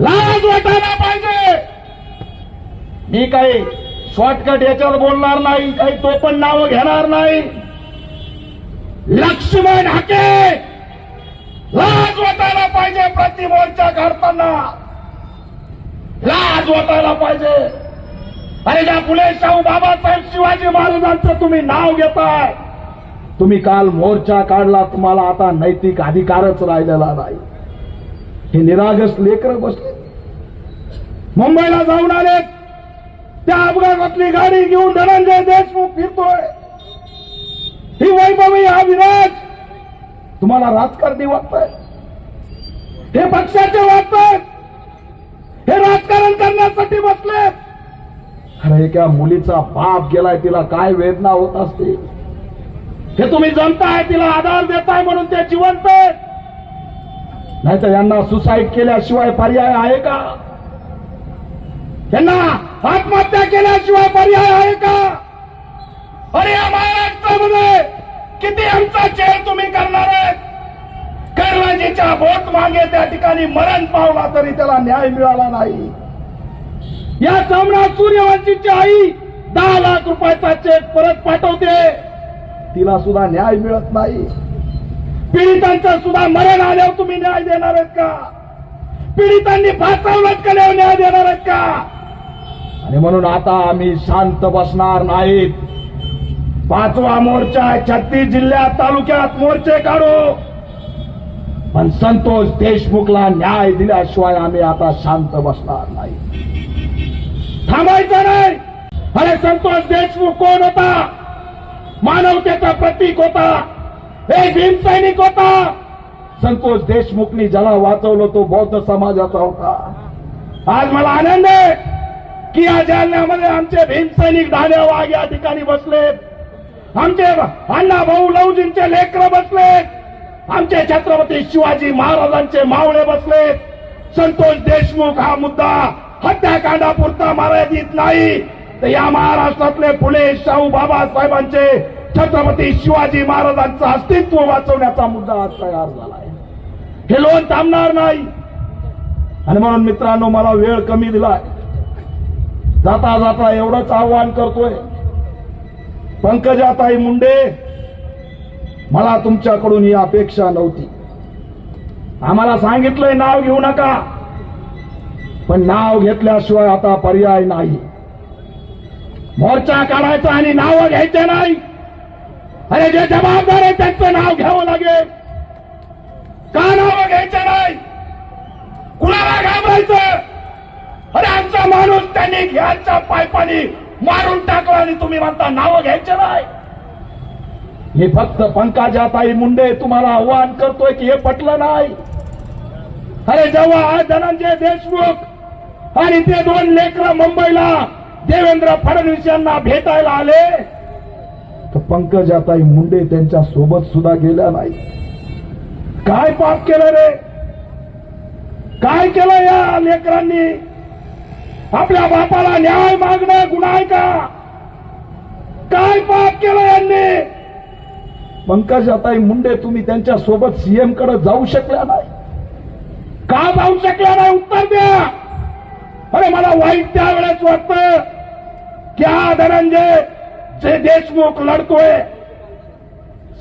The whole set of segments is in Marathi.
लाज वाटायला पाहिजे. मी काही शॉर्टकट याच्यावर बोलणार नाही काही तो पण नाव घेणार नाही. लक्ष्मण हाके! लाज वाटायला पाहिजे प्रतिमोर्चा काढताना. लाज वाटायला पाहिजे. अरे ज्या फुले शाहू बाबासाहेब शिवाजी महाराजांचं तुम्ही नाव घेताय तुम्ही काल मोर्चा काढला तुम्हाला आता नैतिक अधिकारच राहिलेला नाही. हे निरागस लेकर बसले. मुंबईला जाऊन आले. त्या अपघातातली गाडी घेऊन धनंजय देशमुख फिरतोय. ही वैभवी हा विराज तुम्हाला राजकारणी वाटतंय? हे पक्षाचे वाटतात हे राजकारण करण्यासाठी बसले. अरे एका मुलीचा बाप गेलाय तिला काय वेदना होत असते? हे तुम्ही जमताय तिला आधार देताय म्हणून ते जिवंत आहे नाहीतर यांना सुसाईड केल्याशिवाय पर्याय आहे का? यांना आत्महत्या केल्याशिवाय पर्याय आहे का? अरे या महाराष्ट्रामध्ये किती आमचा चेअर तुम्ही करणार आहेत? कर्लाजीच्या बोट मागे त्या ठिकाणी मरण पावला तरी त्याला न्याय मिळाला नाही. या सामन्यात सूर्यवंशीची आई दहा लाख रुपयाचा चेक परत पाठवते. तिला सुद्धा न्याय मिळत नाही. पीडितांचं सुद्धा मरण आल्यावर तुम्ही न्याय देणार आहेत का? पीडितांनी फासावलट केल्यावर न्याय देणार आहेत का? आणि म्हणून आता आम्ही शांत बसणार नाहीत. पाचवा मोर्चा आहे छत्तीस जिल्ह्यात तालुक्यात मोर्चे काढू. पण संतोष देशमुखला न्याय दिल्याशिवाय आम्ही आता शांत बसणार नाही. थांबायचं नाही. अरे संतोष देशमुख कोण होता? मानवतेचा प्रतीक होता. एक भीमसैनिक होता! संतोष देशमुखनी ज्याला वाचवलं तो बौद्ध समाजाचा होता. आज मला आनंद आहे की या जालन्यामध्ये आमचे भीमसैनिक धान्या वाघ या ठिकाणी बसलेत. आमचे अण्णा भाऊ लवजींचे लेकर बसलेत. आमचे छत्रपती शिवाजी महाराजांचे मावळे बसलेत. संतोष देशमुख हा मुद्दा हत्याकांडापुरता मर्यादित नाही. तर या महाराष्ट्रातले फुले शाहू बाबासाहेबांचे छत्रपती शिवाजी महाराजांचं अस्तित्व वाचवण्याचा मुद्दा आज तयार झाला आहे हे लोन थांबणार नाही. आणि म्हणून मित्रांनो मला वेळ कमी दिलाय. जाता जाता एवढंच आव्हान करतोय. पंकजाताई मुंडे मला तुमच्याकडून ही अपेक्षा नव्हती. आम्हाला सांगितलंय नाव घेऊ नका. पण नाव घेतल्याशिवाय आता पर्याय नाही. मोर्चा काढायचा आणि नावं घ्यायचे नाही. अरे जे जबाबदार आहे त्यांचं नाव घ्यावं लागेल. का नाव घ्यायचं नाही? कुणाला घाबरायचं? अरे आमचा माणूस त्यांनी घ्यायच्या पायपानी मारून टाकला आणि तुम्ही म्हणता नावं घ्यायचं नाही. हे फक्त पंकजाताई मुंडे तुम्हाला आव्हान करतोय की हे पटलं नाही. अरे जेव्हा आज धनंजय देशमुख आणि ते दोन लेकर मुंबईला देवेंद्र फडणवीस यांना भेटायला आले तर पंकजाताई मुंडे त्यांच्यासोबत सुद्धा गेल्या नाही. काय पाप केलं रे? काय केलं या लेकरांनी? आपल्या बापाला न्याय मागणं गुन्हा आहे का? काय पाप केलं यांनी? पंकजाताई मुंडे तुम्ही त्यांच्यासोबत सीएमकडे जाऊ शकल्या नाही. का जाऊ शकल्या नाही? उत्तर द्या. अरे मला वाईट त्यावेळेस वाटतं. की हा धनंजय? जे देशमुख लढतोय.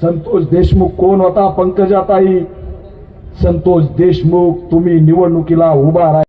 संतोष देशमुख कोण होता? पंकजाताई. संतोष देशमुख तुम्ही निवडणुकीला उभा राहा